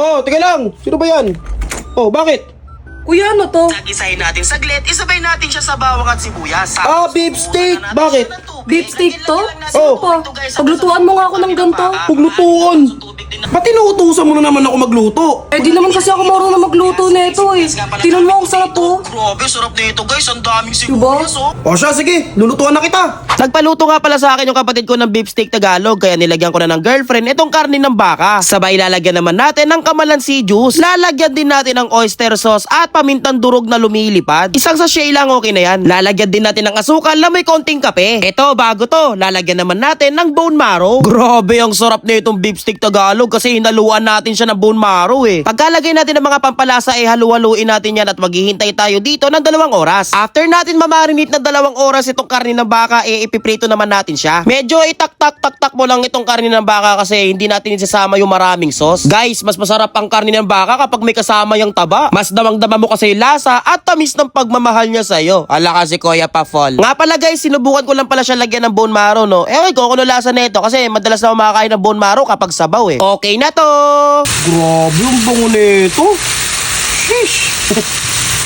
Oh, teka lang. Sino ba yan? Oh, bakit? Kuya, ano to? Gisahin natin saglit, isabay natin siya sa bawang at sibuyas. Ah, beef steak. Bakit? Beef steak to? Oh. Pa, paglutuan mo nga ako ng ganito. Paglutuan. Ba't tinuutusan mo na naman ako magluto? Eh, di naman kasi ako marunong magluto nito eh. Tinan mo ang sarap po. Grabe, sarap nito guys. Ang daming Diba? sibuyas oh. O siya, sige. Lulutuan na kita. Nagpaluto nga pala sa akin yung kapatid ko ng beef steak Tagalog kaya nilagyan ko na ng girlfriend itong karne ng baka. Sabay lalagyan naman natin ng kamalansi juice. Lalagyan din natin ng oyster sauce at pamintang durog na lumilipad. Isang sachet lang okay na yan. Lalagyan din natin ng asukal na may konting kape. Ito, bago to. Lalagyan naman natin ng bone marrow. Grabe ang sarap na itong beef steak Tagalog kasi hinaluan natin siya ng bone marrow eh. Pagkalagay natin ng mga pampalasa eh halu-haluin natin yan at maghihintay tayo dito ng dalawang oras. After natin mamarinate ng dalawang oras itong karne ng baka eh ipiprito naman natin siya. Medyo itak-tak-tak-tak mo lang itong karne ng baka kasi hindi natin isasama yung maraming sauce. Guys, mas masarap ang karne ng baka kapag may kasama yung taba. Mas damang-dama mo kasi lasa at tamis ng pagmamahal niya sa'yo. Ala kasi Kuya Pafol. Nga pala guys, sinubukan ko lang pala siya lagyan ng bone marrow no. Ewan ko kung ano lasa nito kasi madalas na makakain ng bone marrow kapag sabaw eh. Okay na to! Grabe yung bango nito.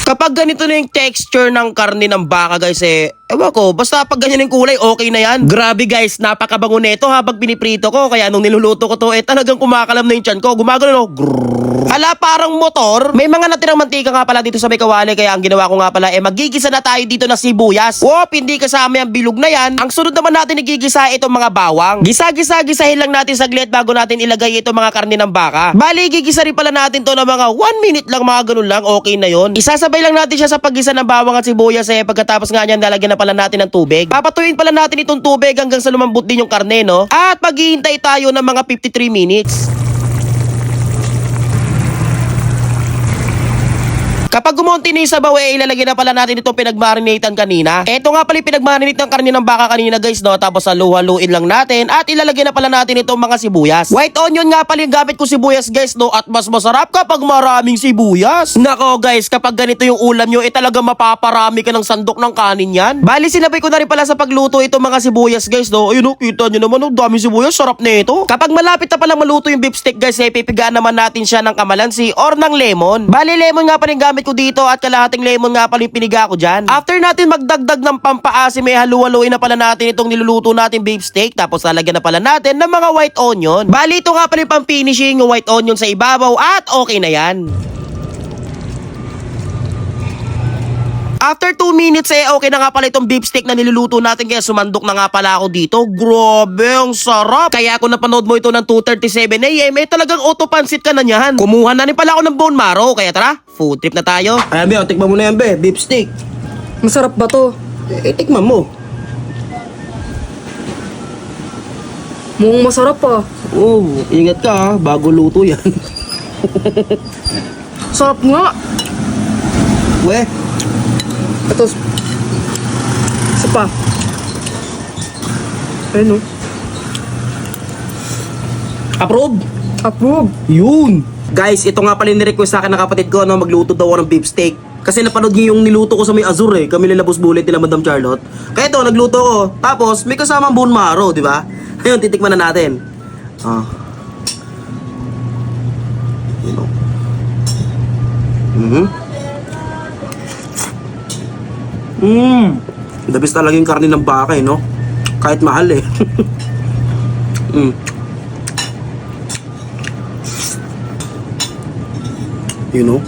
Kapag ganito na yung texture ng karne ng baka guys eh, ewan ko, basta pag ganyan yung kulay, okay na yan. Grabe guys, napakabango nito habang piniprito ko, kaya nung niluluto ko to, eh talagang kumakalam na yung tiyan ko, gumagano no, Grrrr. Hala, parang motor. May mga natirang mantika nga pala dito sa may kawali, kaya ang ginawa ko nga pala, eh magigisa na tayo dito na sibuyas. Wop, hindi kasama yung bilog na yan. Ang sunod naman natin igigisa itong mga bawang. Gisa-gisa-gisahin lang natin saglit bago natin ilagay itong mga karne ng baka. Bali, gigisa rin pala natin to na mga 1 minute lang, mga ganun lang, okay na yon. Isasabay lang natin siya sa paggisa ng bawang at sibuyas eh pagkatapos nga niyan lalagyan na pala natin ng tubig. Papatuyin pala natin itong tubig hanggang sa lumambot din yung karne, no? At maghihintay tayo ng mga 53 minutes. Kapag gumonti na yung sabaw, eh, ilalagay na pala natin itong pinagmarinatan kanina. Ito nga pala yung pinagmarinate ng karne ng baka kanina guys, no? Tapos halu-haluin lang natin at ilalagay na pala natin itong mga sibuyas. White onion nga pala yung gamit ko sibuyas guys, no? At mas masarap kapag maraming sibuyas. Nako guys, kapag ganito yung ulam nyo, eh talaga mapaparami ka ng sandok ng kanin yan. Bali, sinabay ko na rin pala sa pagluto itong mga sibuyas guys, no? Ayun, no? Kita nyo naman, no? Daming sibuyas, sarap na ito. Kapag malapit na pala maluto yung beef steak guys, eh, pipigaan naman natin siya ng kamalansi or ng lemon. Bali, lemon nga pala yung gamit ko dito at kalahating lemon nga pala yung piniga ko dyan. After natin magdagdag ng pampaasim, may halu-haluin na pala natin itong niluluto natin beef steak. Tapos lalagyan na pala natin ng mga white onion. Bali, ito nga pala yung pang-finishing, yung white onion sa ibabaw at okay na yan. After 2 minutes eh, okay na nga pala itong beef steak na niluluto natin kaya sumandok na nga pala ako dito. Grabe, ang sarap. Kaya kung napanood mo ito ng 2.37am, eh talagang autopansit ka na niyan. Kumuha na rin pala ako ng bone marrow. Kaya tara, food trip na tayo. Ay, Be, tikman mo na yan, Be. Beef steak. Masarap ba to? Eh, tikman mo. Mukhang masarap ah. Oh, ingat ka ha. Bago luto yan. Sarap nga. Weh, Ito. Isa pa. Ayun oh. approve. Approve. Yun! Guys, ito nga pala yung request sa akin ng kapatid ko na magluto daw ako ng beef steak. Kasi napanood niyo yung niluto ko sa may Azur eh. Kami nila Boss Bullet nila Madam Charlotte. Kaya ito, nagluto ko. Tapos, may kasamang bone marrow, di ba? Ayun, titikman na natin. Ah. Mmm. The best talaga yung karne ng baka eh, no? Kahit mahal eh. mm. You know?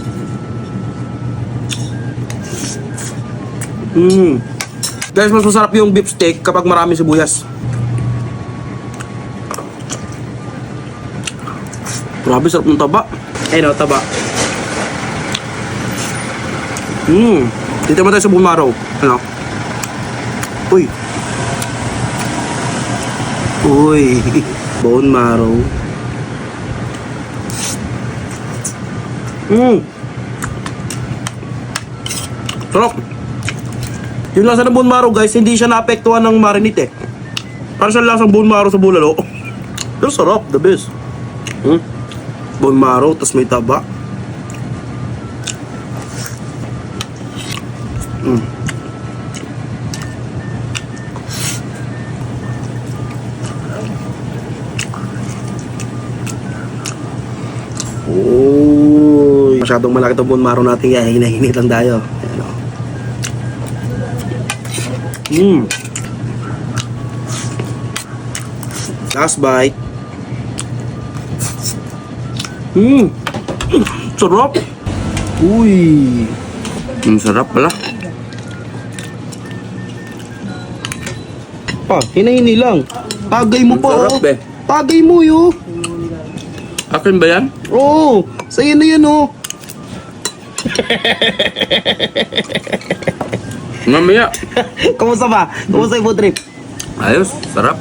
Mmm. Guys, mas masarap yung beef steak kapag marami sibuyas. Grabe, sarap ng taba. Ayun o, taba. Mmm. Dito naman tayo sa bone marrow. Ano? Uy. Uy. Bone marrow. Mmm. Sarap. Yung lasa ng bone marrow guys, hindi siya naapektuhan ng marinate eh. Parang siya lasang bone marrow sa bulalo. Pero sarap, the best. Hmm? Bone marrow, tas may taba. Mm. Uy. Masyadong malaki itong bone marrow natin kaya hinahinit lang tayo. Ayan o. Mmm. Last bite. Mmm. Sarap. Uy. Ang sarap pala. Pa, hinahini lang. Tagay mo pa Sarap, oh. eh. Tagay mo yo. Akin ba yan? Oo. Sa'yo na yan oh. Mamaya. Kamusta ba? Kamusta yung food trip? Ayos, sarap.